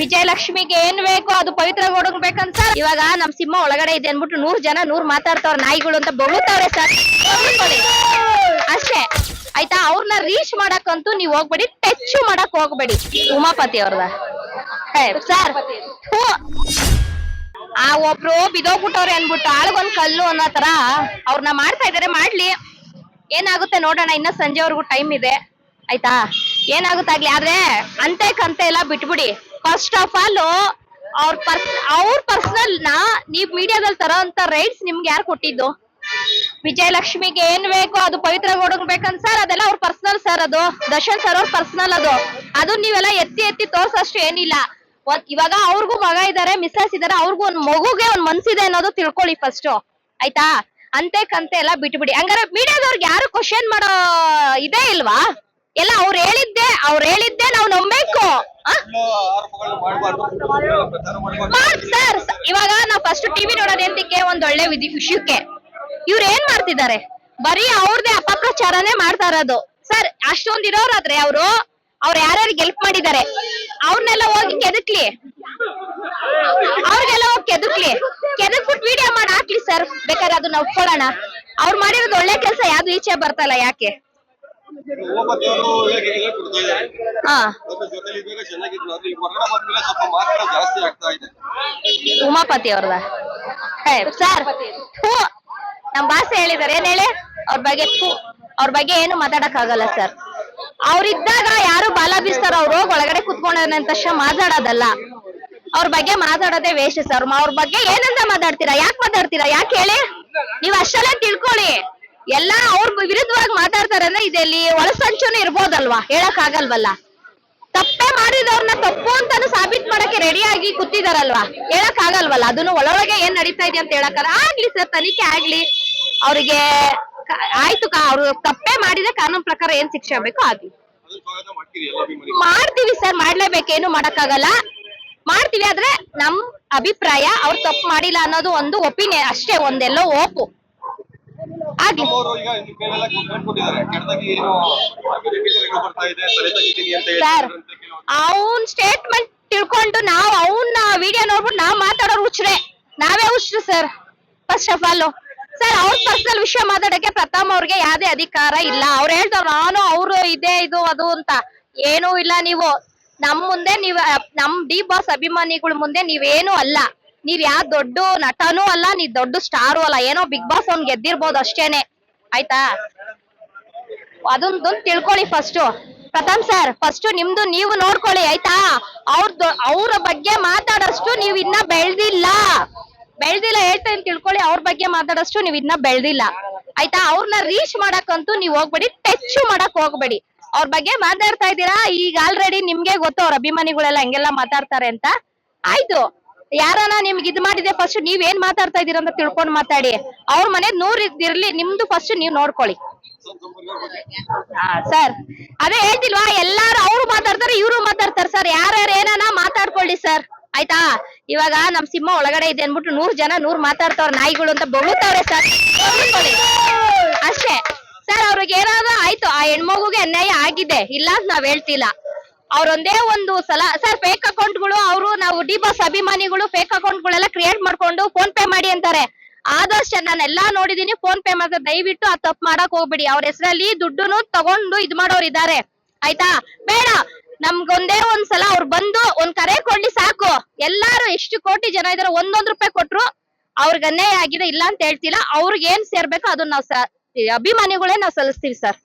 ವಿಜಯಲಕ್ಷ್ಮಿಗೆ ಏನ್ ಬೇಕು ಅದು ಪವಿತ್ರ ಹೊಡಗ್ಬೇಕಂತ ಸರ್ ಇವಾಗ ನಮ್ ಸಿಂಹ ಒಳಗಡೆ ಇದೆ ಅನ್ಬಿಟ್ಟು ನೂರ್ ಜನ ನೂರ್ ಮಾತಾಡ್ತಾವ್ರ ನಾಯಿಗಳು ಅಂತ ಬೊಗಳ್ತಾವ್ರೆ ಸರ್ ಅಷ್ಟೇ. ಆಯ್ತಾ? ಅವ್ರನ್ನ ರೀಚ್ ಮಾಡಕ್ಕಂತೂ ನೀವ್ ಹೋಗ್ಬೇಡಿ ಟಚ್ ಮಾಡಕ್ ಹೋಗ್ಬೇಡಿ. ಉಮಾಪತಿ ಅವ್ರದ. ಸರ್ ಆ ಒಬ್ರು ಬಿದೋಗ್ಬಿಟ್ಟವ್ರೆ ಅನ್ಬಿಟ್ಟು ಆಳ್ಗೊಂದ್ ಕಲ್ಲು ಅನ್ನೋ ತರ ಅವ್ರನ್ನ ಮಾಡ್ತಾ ಇದಾರೆ. ಮಾಡ್ಲಿ. ಏನಾಗುತ್ತೆ ನೋಡೋಣ, ಇನ್ನ ಸಂಜೆವರೆಗೂ ಟೈಮ್ ಇದೆ. ಆಯ್ತಾ? ಏನಾಗುತ್ತಾಗ್ಲಿ? ಆದ್ರೆ ಅಂತೆ ಕಂತೆ ಎಲ್ಲ ಬಿಟ್ಬಿಡಿ. ಫಸ್ಟ್ ಆಫ್ ಆಲ್ ಅವ್ರ ಪರ್ಸ್ ಅವ್ರ ಪರ್ಸನಲ್ನ ನೀವ್ ಮೀಡಿಯಾದಲ್ಲಿ ತರೋ ಅಂತ ರೈಟ್ಸ್ ನಿಮ್ಗೆ ಯಾರು ಕೊಟ್ಟಿದ್ದು? ವಿಜಯಲಕ್ಷ್ಮಿಗೆ ಏನ್ ಬೇಕು, ಅದು ಪವಿತ್ರ ಗೌಡಗ್ ಬೇಕಂತ ಸರ್ ಅದೆಲ್ಲ ಅವ್ರ ಪರ್ಸನಲ್ ಸರ್ ಅದು. ದರ್ಶನ್ ಸರ್ ಅವ್ರ ಪರ್ಸನಲ್ ಅದು. ಅದು ನೀವೆಲ್ಲ ಎತ್ತಿ ಎತ್ತಿ ತೋರ್ಸಷ್ಟು ಏನಿಲ್ಲ. ಇವಾಗ ಅವ್ರಿಗೂ ಮಗ ಇದಾರೆ, ಮಿಸ್ಸಸ್ ಇದಾರೆ, ಅವ್ರಿಗೂ ಒಂದ್ ಮಗುಗೆ ಒಂದ್ ಮನ್ಸಿದೆ ಅನ್ನೋದು ತಿಳ್ಕೊಳ್ಳಿ ಫಸ್ಟ್ ಆಯ್ತಾ? ಅಂತೆ ಕಂತೆ ಎಲ್ಲ ಬಿಟ್ಬಿಡಿ. ಹಂಗಾರೆ ಮೀಡಿಯಾದವ್ರಿಗೆ ಯಾರು ಕ್ವಶನ್ ಮಾಡೋ ಇದೇ ಇಲ್ವಾ? ಎಲ್ಲ ಅವ್ರು ಹೇಳಿದ್ದೆ ಅವ್ರು ಹೇಳಿದ್ದೆ ನಾವು ನಂಬೇಕು ಸರ್ ಇವಾಗ ನಾವು ಫಸ್ಟ್ ಟಿವಿ ನೋಡೋದ್ ಎಂತಕ್ಕೆ ಒಂದ್ ಒಳ್ಳೆ ವಿಧಿ ವಿಷಯಕ್ಕೆ. ಇವ್ರ ಏನ್ ಮಾಡ್ತಿದ್ದಾರೆ? ಬರೀ ಅವ್ರದೇ ಅಪಪ್ರಚಾರನೇ ಮಾಡ್ತಾ ಇರೋದು. ಸರ್ ಅಷ್ಟೊಂದ್ ಇರೋರಾದ್ರೆ ಅವರು ಅವ್ರ ಯಾರ್ಯಾರು ಹೆಲ್ಪ್ ಮಾಡಿದ್ದಾರೆ? ಅವ್ರನ್ನೆಲ್ಲ ಹೋಗಿ ಕೆದಕ್ಲಿ. ಅವ್ರಿಗೆಲ್ಲ ಹೋಗಿ ಕೆದಕ್ಲಿ. ಕೆದಕ್ಬಿಟ್ಟು ವಿಡಿಯೋ ಮಾಡಿ ಹಾಕ್ಲಿ ಸರ್. ಬೇಕಾದ್ರೆ ಅದನ್ನ ಒಪ್ಕೊಳ್ಳೋಣ ಅವ್ರು ಮಾಡಿರೋದು ಒಳ್ಳೆ ಕೆಲಸ ಯಾವ್ದು ಈಚೆ ಬರ್ತಲ್ಲ ಯಾಕೆ? ಹಾ. ಉಮಾಪತಿ ಅವ್ರದ ಸರ್ ನಮ್ ಭಾಷೆ ಹೇಳಿದಾರೆ. ಏನ್ ಹೇಳಿ? ಅವ್ರ ಬಗ್ಗೆ ಅವ್ರ ಬಗ್ಗೆ ಏನು ಮಾತಾಡಕ್ ಆಗಲ್ಲ ಸರ್. ಅವ್ರಿದ್ದಾಗ ಯಾರು ಬಾಲ ಬೀಸ್ತಾರ ಅವ್ರು ಒಳಗಡೆ ಕುತ್ಕೊಂಡ ತಕ್ಷ ತಕ್ಷಣ ಮಾತಾಡೋದಲ್ಲ. ಅವ್ರ ಬಗ್ಗೆ ಮಾತಾಡೋದೇ ವೇಷ ಸರ್. ಅವ್ರ ಬಗ್ಗೆ ಏನಂತ ಮಾತಾಡ್ತೀರಾ? ಯಾಕೆ ಮಾತಾಡ್ತೀರಾ? ಯಾಕೆ ಹೇಳಿ? ನೀವ್ ಅಷ್ಟೆಲ್ಲ ತಿಳ್ಕೊಳ್ಳಿ. ಎಲ್ಲ ಅವ್ರ ವಿರುದ್ಧವಾಗಿ ಮಾತಾಡ್ತಾರೆ ಅಂದ್ರೆ ಇದೆಲ್ಲಿ ಒಳಸಂಚುನು ಇರ್ಬೋದಲ್ವಾ? ಹೇಳಕ್ ಆಗಲ್ವಲ್ಲ ತಪ್ಪೇ ಮಾಡಿದವ್ರನ್ನ ತಪ್ಪು ಅಂತಾನು ಸಾಬೀತ್ ಮಾಡಕ್ಕೆ ರೆಡಿ ಆಗಿ ಕೂತಿದಾರಲ್ವಾ? ಹೇಳಕ್ ಆಗಲ್ವಲ್ಲ ಅದನ್ನು ಒಳೊಳಗೆ ಏನ್ ನಡೀತಾ ಇದೆ ಅಂತ ಹೇಳಕ್ ಆಗ್ಲಿ ಸರ್ ತನಿಖೆ ಆಗ್ಲಿ. ಅವ್ರಿಗೆ ಆಯ್ತು ಅವ್ರು ತಪ್ಪೇ ಮಾಡಿದ್ರೆ ಕಾನೂನು ಪ್ರಕಾರ ಏನ್ ಶಿಕ್ಷೆ ಆಗ್ಬೇಕು, ಆಗ್ಲಿ. ಮಾಡ್ತೀವಿ ಸರ್ ಮಾಡ್ಲೇಬೇಕೇನು ಮಾಡಕ್ಕಾಗಲ್ಲ. ಮಾಡ್ತೀವಿ, ಆದ್ರೆ ನಮ್ ಅಭಿಪ್ರಾಯ ಅವ್ರು ತಪ್ಪು ಮಾಡಿಲ್ಲ ಅನ್ನೋದು ಒಂದು ಒಪಿನಿಯನ್ ಅಷ್ಟೇ, ಒಂದೆಲ್ಲೋ ಓಪು ಆಗ್ಲಿ ಸರ್ ಅವನ್ ಸ್ಟೇಟ್ಮೆಂಟ್ ತಿಳ್ಕೊಂಡು ನಾವ್ ಅವನ್ನ ವಿಡಿಯೋ ನೋಡ್ಬಿಟ್ಟು ನಾವ್ ಮಾತಾಡೋರು ಹುಚ್ರೆ. ನಾವೇ ಹುಚ್ರು sir first of all sir ಅವ್ರ ಪರ್ಸನಲ್ ವಿಷಯ ಮಾತಾಡಕ್ಕೆ ಪ್ರಥಮ್ ಅವ್ರಿಗೆ ಯಾವ್ದೇ ಅಧಿಕಾರ ಇಲ್ಲ. ಅವ್ರು ಹೇಳ್ತಾರ ನಾನು ಅವ್ರು ಇದೆ ಇದು ಅದು ಅಂತ. ಏನೂ ಇಲ್ಲ ನೀವು. ನಮ್ ಮುಂದೆ ನೀವ್ ನಮ್ ಡಿ ಬಾಸ್ ಅಭಿಮಾನಿಗಳ ಮುಂದೆ ನೀವೇನು ಅಲ್ಲ. ನೀವ್ ಯಾವ ದೊಡ್ಡ ನಟನೂ ಅಲ್ಲ, ನೀವ್ ದೊಡ್ಡ ಸ್ಟಾರು ಅಲ್ಲ, ಏನೋ ಬಿಗ್ ಬಾಸ್ ಅವ್ನ್ ಗೆದ್ದಿರ್ಬೋದು ಅಷ್ಟೇನೆ. ಆಯ್ತಾ? ಅದೊಂದು ತಿಳ್ಕೊಳ್ಳಿ ಫಸ್ಟ್ ಪ್ರಥಮ್ ಸರ್ ಫಸ್ಟ್ ನಿಮ್ದು ನೀವು ನೋಡ್ಕೊಳ್ಳಿ, ಆಯ್ತಾ? ಅವ್ರದ್ದು ಅವ್ರ ಬಗ್ಗೆ ಮಾತಾಡೋಷ್ಟು ನೀವ್ ಇನ್ನ ಬೆಳ್ದಿಲ್ಲ. ಬೆಳ್ದಿಲ್ಲ ಹೇಳ್ತೇನೆ ತಿಳ್ಕೊಳ್ಳಿ, ಅವ್ರ ಬಗ್ಗೆ ಮಾತಾಡೋಷ್ಟು ನೀವ್ ಇನ್ನ ಬೆಳ್ದಿಲ್ಲ. ಆಯ್ತಾ? ಅವ್ರನ್ನ ರೀಚ್ ಮಾಡಕ್ಕಂತೂ ನೀವ್ ಹೋಗ್ಬೇಡಿ ಟಚ್ ಮಾಡಕ್ ಹೋಗ್ಬೇಡಿ. ಅವ್ರ ಬಗ್ಗೆ ಮಾತಾಡ್ತಾ ಇದ್ದೀರಾ? ಈಗ ಆಲ್ರೆಡಿ ನಿಮ್ಗೆ ಗೊತ್ತು, ಅವ್ರ ಅಭಿಮಾನಿಗಳೆಲ್ಲ ಹೆಂಗೆಲ್ಲ ಮಾತಾಡ್ತಾರೆ ಅಂತ. ಆಯ್ತು. ಯಾರನ ನಿಮ್ಗೆ ಇದ್ ಮಾಡಿದೆ ಫಸ್ಟ್ ನೀವ್ ಏನ್ ಮಾತಾಡ್ತಾ ಇದೀರ ಅಂತ ತಿಳ್ಕೊಂಡ್ ಮಾತಾಡಿ. ಅವ್ರ ಮನೆ ನೂರ್ ಇರ್ಲಿ ನಿಮ್ದು ಫಸ್ಟ್ ನೀವ್ ನೋಡ್ಕೊಳ್ಳಿ. ಸರ್ ಅದೇ ಹೇಳ್ತಿಲ್ವಾ, ಎಲ್ಲಾರು ಅವ್ರು ಮಾತಾಡ್ತಾರೆ, ಇವ್ರು ಮಾತಾಡ್ತಾರೆ ಸರ್ ಯಾರ್ಯಾರು ಏನಾನ ಮಾತಾಡ್ಕೊಳ್ಳಿ ಸರ್ ಆಯ್ತಾ? ಇವಾಗ ನಮ್ ಸಿಂಹ ಒಳಗಡೆ ಇದೆ ಅನ್ಬಿಟ್ಟು ನೂರ್ ಜನ ನೂರ್ ಮಾತಾಡ್ತಾವ್ರ ನಾಯಿಗಳು ಅಂತ ಬಗುತ್ತವ್ರೆ ಸರ್ ಅಷ್ಟೇ. ಸರ್ ಅವ್ರಿಗೆ ಏನಾದ್ರು ಆಯ್ತು, ಆ ಹೆಣ್ಮಗುಗೆ ಅನ್ಯಾಯ ಆಗಿದೆ. ಇಲ್ಲ ಅಂತ ನಾವ್ ಹೇಳ್ತಿಲ್ಲ. ಅವ್ರೊಂದೇ ಒಂದು ಸಲ, ಸರ್ ಫೇಕ್ ಅಕೌಂಟ್ಗಳು ಅವರು ನಾವು ಡಿ ಬಾಸ್ ಅಭಿಮಾನಿಗಳು ಫೇಕ್ ಅಕೌಂಟ್ಗಳೆಲ್ಲ ಕ್ರಿಯೇಟ್ ಮಾಡ್ಕೊಂಡು ಫೋನ್ ಪೇ ಮಾಡಿ ಅಂತಾರೆ. ಆದಷ್ಟು ನಾನು ನೋಡಿದೀನಿ ಫೋನ್ ಪೇ ಮಾಡ್ತಾರೆ ದಯವಿಟ್ಟು ಆ ತಪ್ಪು ಮಾಡಕ್ ಹೋಗ್ಬೇಡಿ. ಅವ್ರ ಹೆಸರಲ್ಲಿ ದುಡ್ಡುನು ತಗೊಂಡು ಇದ್ ಮಾಡೋರು ಇದಾರೆ ಆಯ್ತಾ? ಬೇಡ. ನಮ್ಗೊಂದೇ ಒಂದ್ಸಲ ಅವ್ರು ಬಂದು ಒಂದ್ ಕರೆ ಕೊಡ್ಲಿ ಸಾಕು. ಎಲ್ಲಾರು ಎಷ್ಟು ಕೋಟಿ ಜನ ಇದಾರೆ ಒಂದೊಂದ್ ರೂಪಾಯಿ ಕೊಟ್ರು ಅವ್ರಿಗೆ ಅನ್ಯಾಯ ಆಗಿದೆ, ಇಲ್ಲ ಅಂತ ಹೇಳ್ತಿಲ್ಲ. ಅವ್ರಿಗೆ ಏನ್ ಸೇರ್ಬೇಕು ಅದನ್ನ ನಾವು ಅಭಿಮಾನಿಗಳೇ ನಾವು ಸಲ್ಲಿಸ್ತೀವಿ, ಸರ್.